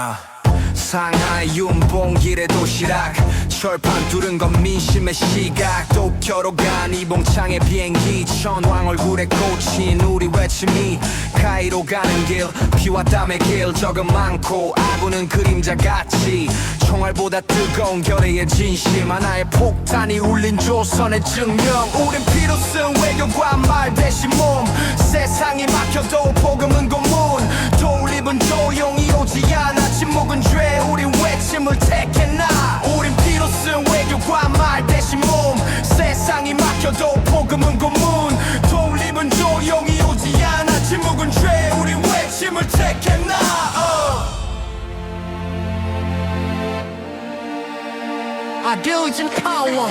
아. 상하이 윤봉길의 도시락. 철판 뚫은 건 민심의 시각. 도쿄로 간 이봉창의 비행기. 천왕 얼굴에 꽂힌 우리 외침이. 카이로 가는 길 피와 땀의 길. 적은 많고 아군은 그림자 같이. 총알보다 뜨거운 결의의 진심. 하나의 폭탄이 울린 조선의 증명. 우린 쓴 외교과 말 대신 몸. 세상이 막혀도 막혀도 복음은 고문. 돌립은 조용히 오지 않아. 침묵은 죄. 우린 외침을 택했나? 어. 아들진 파워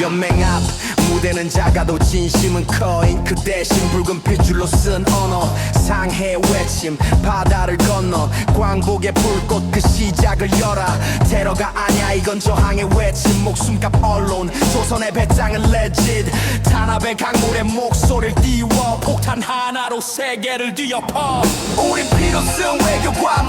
연맹 앞 무대는 작아도 진심은 커인 그 대신 붉은 핏줄로 쓴 언어 상해 외침 바다를 건너 광복의 불꽃 그 시작을 열어. 테러가 아냐 이건 저항의 외침 목숨값 언론 조선의 배짱은 legit. 탄압의 강물에 목소리를 띄워 폭탄 하나로 세계를 뒤엎어. 우린 피로 쓴 외교과 한